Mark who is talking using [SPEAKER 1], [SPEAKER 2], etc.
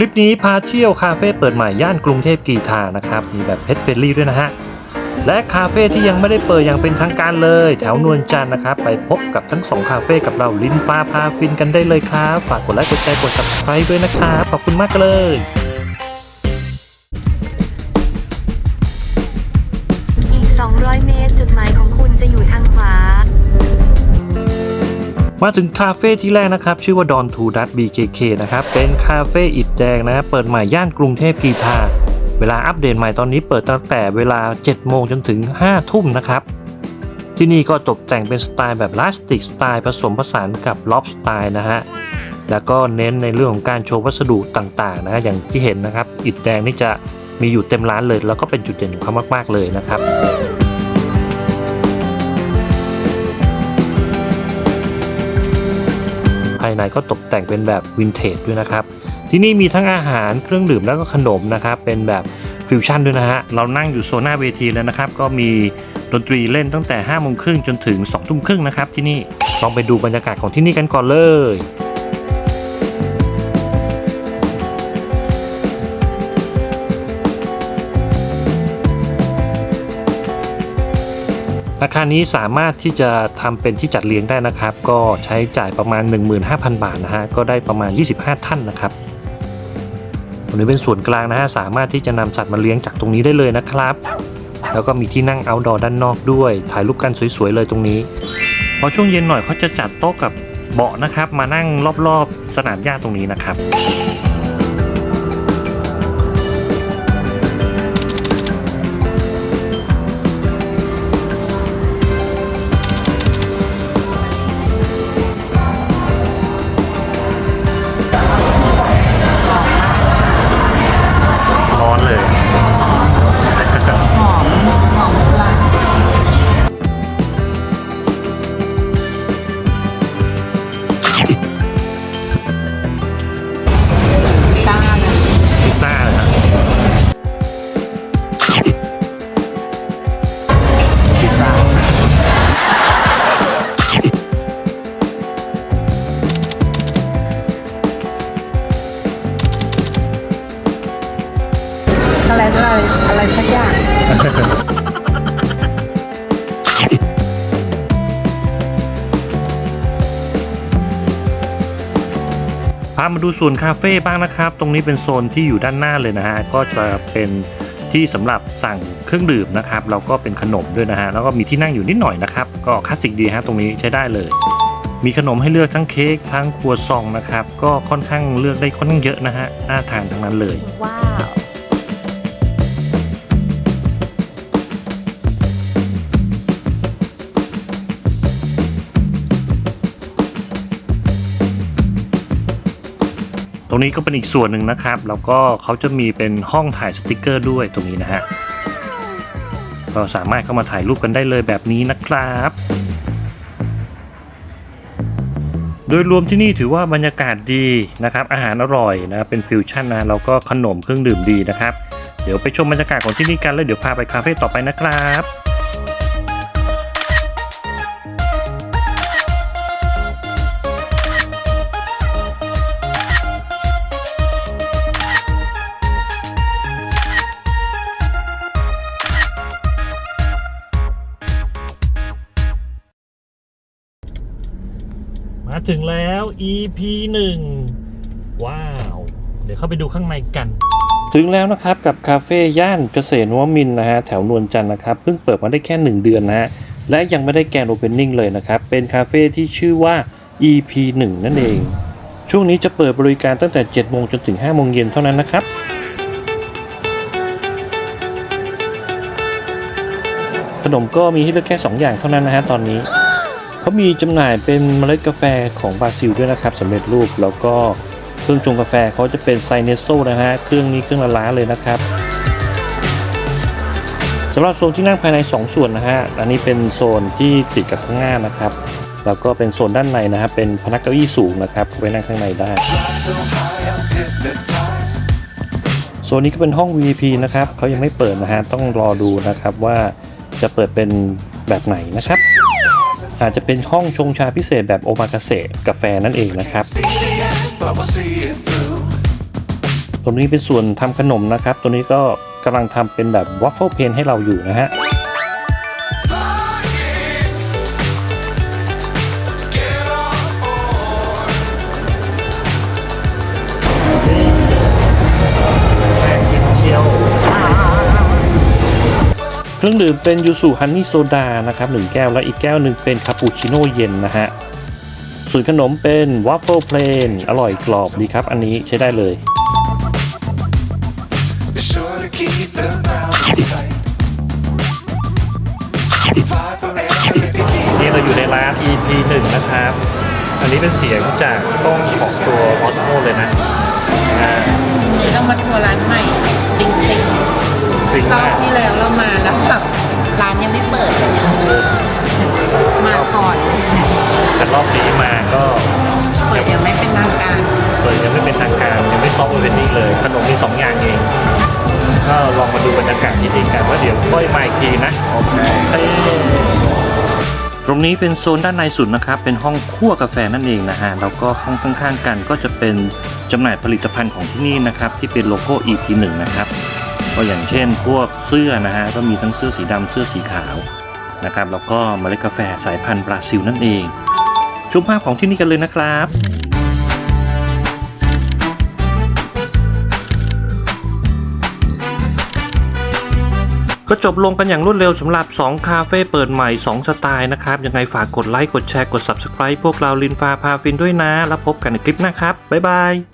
[SPEAKER 1] คลิปนี้พาเที่ยวคาเฟ่เปิดใหม่ย่านกรุงเทพกีทานะครับ มีแบบเพ t เฟรนลี่ด้วยนะฮะ และคาเฟ่ที่ยังไม่ได้เปิดอย่างเป็นทางการเลย แถวนวลจันทร์นะครับ ไปพบกับทั้งสองคาเฟ่กับเราลิ้นฟ้าพาฟินกันได้เลยครับ ฝากกดไลค์กดแชร์กด subscribe ด้วยนะครับ ขอบคุณมากเลย
[SPEAKER 2] มา
[SPEAKER 1] ถึงคาเฟ่ที่แรกนะครับ ชื่อว่าดอนทูดัต BKK นะครับ เป็นคาเฟ่อิฐแดงนะเปิดใหม่ย่านกรุงเทพกรีฑาเวลาอัปเดตใหม่ตอนนี้เปิดตั้งแต่เวลา 7 โมงจนถึง 5 ทุ่มนะครับ ที่นี่ก็ตกแต่งเป็นสไตล์แบบลาสติกสไตล์ผสมผสานกับล็อบสไตล์นะฮะแล้วก็เน้นในเรื่องของการโชว์วัสดุต่างๆนะฮะอย่างที่เห็นนะครับ อิฐแดงนี่จะมีอยู่เต็มร้านเลย แล้วก็เป็นจุดเด่นของเขามากๆเลยนะครับ ภายในก็ตกแต่งเป็นแบบวินเทจด้วยนะครับ ที่นี่มีทั้งอาหารเครื่องดื่มแล้วก็ขนมนะครับ เป็นแบบฟิวชั่นด้วยนะฮะ เรานั่งอยู่โซนหน้าเวทีแล้วนะครับ ก็มีดนตรีเล่นตั้งแต่5้าโมงครึ่งจนถึง2องทุ่มครึ่งนะครับที่นี่ ลองไปดูบรรยากาศของที่นี่กันก่อนเลย อาคารนี้สามารถที่จะทำเป็นที่จัดเลี้ยงได้นะครับ ก็ใช้จ่ายประมาณ 15,000 บาทนะฮะก็ได้ประมาณ 25 ท่านนะครับตรงนี้เป็นส่วนกลางนะฮะสามารถที่จะนำสัตว์มาเลี้ยงจากตรงนี้ได้เลยนะครับ แล้วก็มีที่นั่ง outdoor ด้านนอกด้วย ถ่ายรูปกันสวยๆเลยตรงนี้พอช่วงเย็นหน่อยเขาจะจัดโต๊ะกับเบาะนะครับ มานั่งรอบๆสนามหญ้าตรงนี้นะครับ อะ
[SPEAKER 3] ไรอะไรอะไรสักอย่าง
[SPEAKER 1] พามาดูส่วนคาเฟ่บ้างนะครับ ตรงนี้เป็นโซนที่อยู่ด้านหน้าเลยนะฮะ ก็จะเป็นที่สำหรับสั่งเครื่องดื่มนะครับ แล้วก็เป็นขนมด้วยนะฮะ แล้วก็มีที่นั่งอยู่นิดหน่อยนะครับ ก็คลาสสิกดีฮะ ตรงนี้ใช้ได้เลย มีขนมให้เลือกทั้งเค้กทั้งครัวซองนะครับ ก็ค่อนข้างเลือกได้ค่อนข้างเยอะนะฮะ น่าทานทั้งนั้นเลย
[SPEAKER 3] ว้า
[SPEAKER 1] รงนี้ก็เป็นอีกส่วนหนึ่งนะครับ แล้วก็เขาจะมีเป็นห้องถ่ายสติกเกอร์ด้วยตรงนี้นะฮะก็สามารถเข้ามาถ่ายรูปกันได้เลยแบบนี้นะครับ โดยรวมที่นี่ถือว่าบรรยากาศดีนะครับ อาหารอร่อยนะเป็นฟิวชั่นนะแล้วก็ขนมเครื่องดื่มดีนะครับ เดี๋ยวไปชมบรรยากาศของที่นี่กันแล้วเดี๋ยวพาไปคาเฟ่ต่อไปนะครับ มาถึงแล้ว EP 1 ว้าว เดี๋ยวเข้าไปดูข้างในกัน ถึงแล้วนะครับกับคาเฟ่ย่านเกษตรนวมินนะฮะแถวนวลจันทร์นะครับเพิ่งเปิดมาได้แค่ 1 เดือนนะฮะและยังไม่ได้แกนโอเพนนิ่งเลยนะครับ เป็นคาเฟ่ที่ชื่อว่า EP 1 นั่นเอง ช่วงนี้จะเปิดบริการตั้งแต่ 7 โมงจนถึง 5 โมงเย็นเท่านั้นนะครับขนมก็มีให้เลือกแค่ 2 อย่างเท่านั้นนะฮะตอนนี้ เขามีจำหน่ายเป็นเมล็ดกาแฟของบราซิลด้วยนะครับสำเร็จรูปแล้วก็เครื่องชงกาแฟเขาจะเป็นไซเนโซนะฮะเครื่องนี้เครื่องละล้านเลยนะครับสำหรับโซนที่นั่งภายใน 2 ส่วนนะฮะอันนี้เป็นโซนที่ติดกับข้างหน้านะครับ แล้วก็เป็นโซนด้านในนะครับเป็นพนักเก้าอี้สูงนะครับไว้นั่งข้างในได้โซนนี้ก็เป็นห้อง VIP นะครับเขายังไม่เปิดนะฮะต้องรอดูนะครับว่าจะเปิดเป็นแบบไหนนะครับ อาจจะเป็นห้องชงชาพิเศษแบบโอมากาเสะกาแฟนั่นเองนะครับ
[SPEAKER 4] but we'll see it through.
[SPEAKER 1] รงนี้เป็นส่วนทำขนมนะครับ ตัวนี้ก็กำลังทำเป็นแบบวัฟเฟิลเพนให้เราอยู่นะฮะ เครื่องดื่มเป็นยูสุฮันนี่โซดานะครับหนึ่งแก้วและอีกแก้วหนึ่งเป็นคาปูชิโน่เย็นนะฮะส่วนขนมเป็นวัฟเฟิลเพลนอร่อยกรอบดีครับ อันนี้ใช้ได้เลย นี่เราอยู่ในร้าน EP 1 นะครับ อันนี้เป็นเสียงจากกล้องของตัวออสโมเลยนะอ่า
[SPEAKER 3] เดี๋ยวต้องมาทัวร์ร้านใหม่จริง
[SPEAKER 1] สิ่ง
[SPEAKER 3] ๆรอบที่แล้วเรามาแล้วแบบร้านยังไม่เปิดเลยมาก่อน
[SPEAKER 1] แต่รอบนี้มาก็
[SPEAKER 3] เปิดยังไม่เป็นทางการ
[SPEAKER 1] เปิดยังไม่เป็นทางการยังไม่ซอฟต์โอเพนนิ่งเลยขนมมีสองอย่างเองก็ลองมาดูบรรยากาศที่นี่กันว่าเดี๋ยวค่อยมาอีกทีนะโอเคตรงนี้เป็นโซนด้านในสุดนะครับ เป็นห้องคั่วกาแฟนั่นเองนะฮะ แล้วก็ห้องข้างๆกันก็จะเป็นจำหน่ายผลิตภัณฑ์ของที่นี่นะครับ ที่เป็นโลโก้ EP1 นะครับ ก็อย่างเช่นพวกเสื้อนะฮะก็มีทั้งเสื้อสีดำเสื้อสีขาวนะครับแล้วก็เมล็ดกาแฟสายพันธุ์บราซิลนั่นเองชมภาพของที่นี่กันเลยนะครับก็จบลงกันอย่างรวดเร็วสำหรับ 2 คาเฟ่เปิดใหม่ 2 สไตล์นะครับ ยังไงฝากกดไลค์ กดแชร์ กด Subscribe พวกเราลินฟ้าพาฟินด้วยนะ แล้วพบกันในคลิปหน้าครับ บ๊ายบาย